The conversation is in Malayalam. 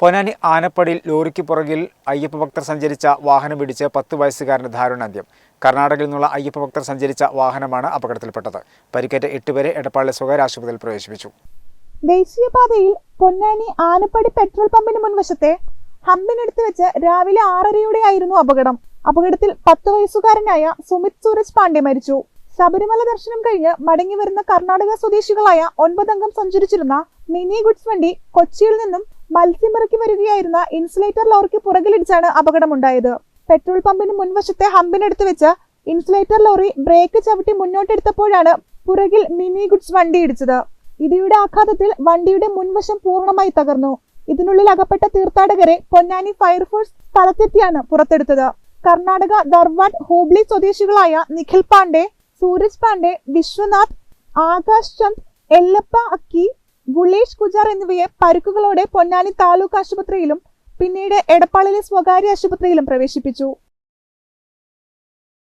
പൊന്നാനി ആനപ്പടിയിൽ ലോറിക്ക് പുറകിൽ അയ്യപ്പ ഭക്തർ സഞ്ചരിച്ച വാഹനം പിടിച്ച് പത്ത് വയസ്സുകാരന് ദാരുണാന്ത്യം കർണാടകയിൽ നിന്നുള്ള അയ്യപ്പ ഭക്തർ സഞ്ചരിച്ച വാഹനമാണ് അപകടത്തിൽപ്പെട്ടത്. പരിക്കേറ്റ എട്ടുപേരെ എടപ്പാളിലെ സ്വകാര്യ ആശുപത്രിയിൽ പ്രവേശിപ്പിച്ചു. ദേശീയപാതയിൽ പൊന്നാനി ആനപ്പടി പെട്രോൾ പമ്പിന് മുൻവശത്തെ ഹമ്പിനടുത്ത് വെച്ച് രാവിലെ ആറരയോടെയായിരുന്നു അപകടം. അപകടത്തിൽ പത്ത് വയസ്സുകാരനായ സുമിത് സൂരജ് പാണ്ഡെ മരിച്ചു. ശബരിമല ദർശനം കഴിഞ്ഞ് മടങ്ങി വരുന്ന കർണാടക സ്വദേശികളായ ഒൻപതംഗം സഞ്ചരിച്ചിരുന്ന മിനി ഗുഡ്സ് വണ്ടി കൊച്ചിയിൽ നിന്നും മത്സ്യമിറക്കി വരികയായിരുന്ന ഇൻസുലേറ്റർ ലോറിക്ക് പുറകിലിടിച്ചാണ് അപകടമുണ്ടായത്. പെട്രോൾ പമ്പിന് മുൻവശത്തെ ഹമ്പിനടുത്ത് വെച്ച് ഇൻസുലേറ്റർ ലോറി ബ്രേക്ക് ചവിട്ടി മുന്നോട്ടെടുത്തപ്പോഴാണ് പുറകിൽ മിനി ഗുഡ്സ് വണ്ടി ഇടിച്ചത് ഇടിയുടെ ആഘാതത്തിൽ വണ്ടിയുടെ മുൻവശം പൂർണമായി തകർന്നു. ഇതിനുള്ളിൽ അകപ്പെട്ട തീർത്ഥാടകരെ പൊന്നാനി ഫയർഫോഴ്സ് സ്ഥലത്തെത്തിയാണ് പുറത്തെടുത്തത്. കർണാടക ധർവാഡ് ഹൂബ്ലി സ്വദേശികളായ നിഖിൽ പാണ്ഡെ സൂരജ് പാണ്ഡെ വിശ്വനാഥ് ആകാശ് ചന്ദ് എല്ലപ്പ അക്കി ഗുളേഷ് കുജാർ എന്നിവയെ പരുക്കുകളോടെ പൊന്നാനി താലൂക്ക് ആശുപത്രിയിലും പിന്നീട് എടപ്പാളിലെ സ്വകാര്യ ആശുപത്രിയിലും പ്രവേശിപ്പിച്ചു.